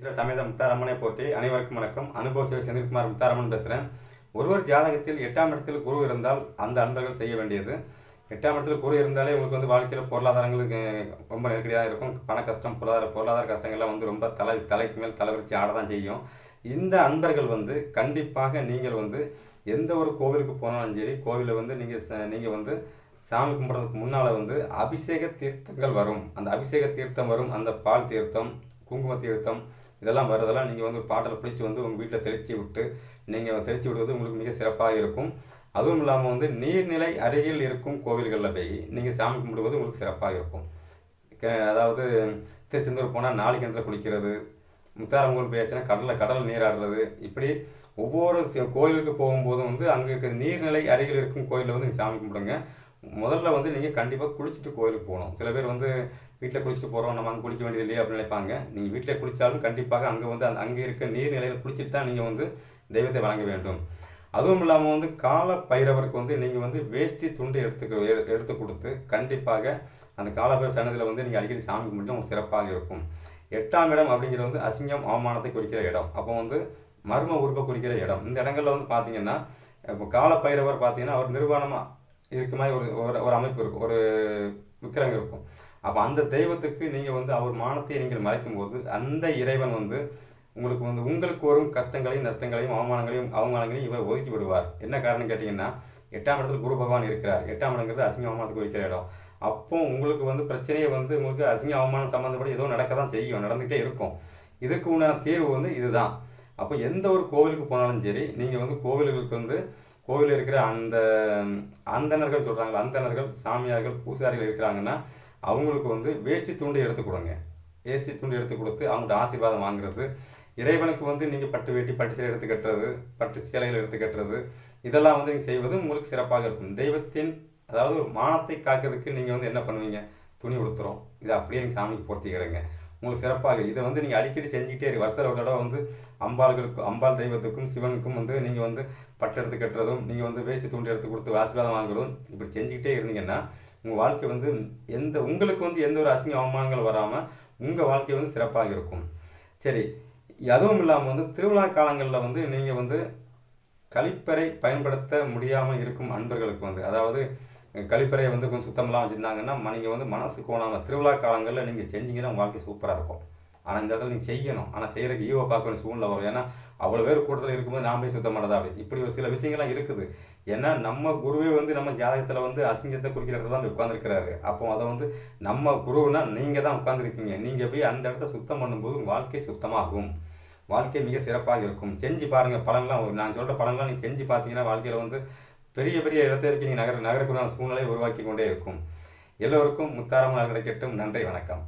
சில சமேத முத்தாரம்மனை போற்றி அனைவருக்கும் வணக்கம். அனுபவத்தில் செந்தில்குமார் முத்தாரம்மன் பேசுகிறேன் ஒருவர் ஜாதகத்தில் எட்டாம் இடத்தில் குரு இருந்தால் அந்த அன்பர்கள் செய்ய வேண்டியது. எட்டாம் இடத்தில் குரு இருந்தாலே உங்களுக்கு வந்து வாழ்க்கையில் பொருளாதாரங்களுக்கு ரொம்ப நெருக்கடியாக இருக்கும். பண கஷ்டம் பொருளாதார பொருளாதார கஷ்டங்கள்லாம் வந்து ரொம்ப தலை தலைக்கு மேல் தலைவிரிச்சு ஆட தான் செய்யும். இந்த அன்பர்கள் வந்து கண்டிப்பாக நீங்கள் வந்து எந்த ஒரு கோவிலுக்கு போனாலும் சரி கோவிலில் வந்து நீங்கள் நீங்கள் வந்து சாமி கும்பிட்றதுக்கு முன்னால் வந்து அபிஷேக தீர்த்தங்கள் வரும். அந்த அபிஷேக தீர்த்தம் வரும். அந்த பால் தீர்த்தம் குங்கும தீர்த்தம் இதெல்லாம் வருதெல்லாம் நீங்கள் வந்து பாட்டில் பிடிச்சிட்டு வந்து உங்கள் வீட்டில் தெளித்து விட்டு நீங்கள் தெளித்து விடுவது உங்களுக்கு மிக சிறப்பாக இருக்கும். அதுவும் இல்லாமல் வந்து நீர்நிலை அருகில் இருக்கும் கோவில்களில் போய் நீங்கள் சாமி கும்பிடுவது உங்களுக்கு சிறப்பாக இருக்கும். அதாவது திருச்செந்தூர் போனால் நாலு கிணத்துல குளிக்கிறது முத்தாரங்கோல் போயாச்சுன்னா கடலில் கடல் நீராடுறது இப்படி ஒவ்வொரு கோயிலுக்கு போகும்போதும் வந்து அங்கே இருக்கிற நீர்நிலை அருகில் இருக்கும் கோயிலில் வந்து நீங்கள் சாமி கும்பிடுங்க. முதல்ல வந்து நீங்கள் கண்டிப்பாக குளிச்சுட்டு கோயிலுக்கு போகணும். சில பேர் வந்து வீட்டில் குளிச்சுட்டு போகிறோம் நம்ம அங்கே குளிக்க வேண்டியது இல்லையா அப்படின்னு நினைப்பாங்க. நீங்கள் வீட்டில் குளித்தாலும் கண்டிப்பாக அங்கே வந்து அந்த அங்கே இருக்க நீர்நிலையில் குளிச்சுட்டு தான் நீங்கள் வந்து தெய்வத்தை வழங்க வேண்டும். அதுவும் இல்லாமல் வந்து கால பைரவருக்கு வந்து நீங்கள் வந்து வேஷ்டி துண்டு எடுத்து எடுத்து கொடுத்து கண்டிப்பாக அந்த காலபைரவர் சன்னதியில் வந்து நீங்கள் அடிக்கடி சாமி கும்பிட்டு உங்களுக்கு சிறப்பாக இருக்கும். எட்டாம் இடம் அப்படிங்கிறது வந்து அசிங்கம் அவமானத்தை குறிக்கிற இடம். அப்போ வந்து மர்ம உறுப்பை குறிக்கிற இடம். இந்த இடங்கள்ல வந்து பார்த்தீங்கன்னா இப்போ கால பைரவர் பார்த்தீங்கன்னா அவர் நிர்வாணமாக இருக்க மாதிரி ஒரு ஒரு- ஒரு அமைப்பு இருக்கும். ஒரு விக்கிரகம் இருக்கும். அப்போ அந்த தெய்வத்துக்கு நீங்கள் வந்து அவர் மானத்தை நீங்கள் மறைக்கும் போது அந்த இறைவன் வந்து உங்களுக்கு வந்து உங்களுக்கு வரும் கஷ்டங்களையும் நஷ்டங்களையும் அவமானங்களையும் அவமானங்களையும் இவர் ஒதுக்கி விடுவார். என்ன காரணம் கேட்டிங்கன்னா எட்டாம் இடத்துல குரு பகவான் இருக்கிறார். எட்டாம் இடங்கிறது அசிங்க அவமானத்துக்கு வைக்கிற இடம். அப்போ உங்களுக்கு வந்து பிரச்சனையை வந்து உங்களுக்கு அசிங்க அவமானம் சம்மந்தப்பட்டு ஏதோ நடக்க தான் செய்யும். நடந்துகிட்டே இருக்கும். இதுக்கு உண்டான தீர்வு வந்து இதுதான். அப்போ எந்த ஒரு கோவிலுக்கு போனாலும் சரி நீங்கள் வந்து கோவில்களுக்கு வந்து கோவிலில் இருக்கிற அந்த அந்தணர்கள் சொல்கிறாங்களா அந்தணர்கள் சாமியார்கள் பூசாரிகள் இருக்கிறாங்கன்னா அவங்களுக்கு வந்து வேஷ்டி துண்டு எடுத்து கொடுங்க. வேஷ்டி துண்டு எடுத்து கொடுத்து அவங்கள்ட்ட ஆசீர்வாதம் வாங்குறது. இறைவனுக்கு வந்து நீங்கள் பட்டு வேட்டி பட்டு சேலை எடுத்து கட்டுறது பட்டு சேலைகள் எடுத்து கட்டுறது இதெல்லாம் வந்து நீங்கள் செய்வது உங்களுக்கு சிறப்பாக இருக்கும். தெய்வத்தின் அதாவது மானத்தை காக்கிறதுக்கு நீங்கள் வந்து என்ன பண்ணுவீங்க? துணி உடுத்துறோம். இதை அப்படியே நீங்கள் சாமிக்கு பொருத்திக்கிடுங்க உங்களுக்கு சிறப்பாக. இதை வந்து நீங்கள் அடிக்கடி செஞ்சுக்கிட்டே இருக்கு வருஷத்தில் ஒரு தடவை வந்து அம்பாள்களுக்கும் அம்பாள் தெய்வத்துக்கும் சிவனுக்கும் வந்து நீங்கள் வந்து பட்டு எடுத்து கட்டுறதும் நீங்கள் வந்து வேஷ்டி தூண்டு எடுத்து கொடுத்து ஆசீர்வாதம் வாங்குறதும் இப்படி செஞ்சுக்கிட்டே இருந்தீங்கன்னா உங்கள் வாழ்க்கை வந்து எந்த உங்களுக்கு வந்து எந்த ஒரு அசிங்க அவமானங்கள் வராமல் உங்கள் வாழ்க்கை வந்து சிறப்பாக இருக்கும். சரி அதுவும் இல்லாமல் வந்து திருவிழா காலங்களில் வந்து நீங்கள் வந்து கழிப்பறை பயன்படுத்த முடியாமல் இருக்கும் அன்பர்களுக்கு வந்து அதாவது கழிப்பறையை வந்து கொஞ்சம் சுத்தமெல்லாம் வச்சுருந்தாங்கன்னா நீங்கள் வந்து மனசு கோணாமல் திருவிழா காலங்களில் நீங்கள் செஞ்சீங்கன்னா உங்கள் வாழ்க்கை சூப்பராக இருக்கும். ஆனால் இந்த இடத்துல நீங்கள் செய்யணும். ஆனால் செய்கிறதுக்கு ஈவோ பார்க்கணும் சூழ்நிலை வரும். ஏன்னா அவ்வளோ பேர் கூட்டத்தில் இருக்கும்போது நாம் போய் சுத்தம் பண்ணதா இப்படி ஒரு சில விஷயங்கள்லாம் இருக்குது. ஏன்னா நம்ம குருவே வந்து நம்ம ஜாதகத்தில் வந்து அசிங்கத்தை குறிக்கிற இடத்துல தான் உட்காந்துருக்கிறாரு அப்போ அதை வந்து நம்ம குருன்னா நீங்கள் தான் உட்காந்துருக்கீங்க நீங்கள் போய் அந்த இடத்த சுத்தம் பண்ணும்போது வாழ்க்கை சுத்தமாகும். வாழ்க்கை மிக சிறப்பாக இருக்கும். செஞ்சு பாருங்கள் பலன்லாம் நான் சொல்கிற பலன்லாம் நீங்கள் செஞ்சு பார்த்தீங்கன்னா வாழ்க்கையில் வந்து பெரிய பெரிய இடத்திற்கு நீ நகர நகரக்குறான சூழ்நிலை உருவாக்கி கொண்டே இருக்கும். எல்லோருக்கும் முத்தாரமாக கிடைக்கட்டும் நன்றி வணக்கம்.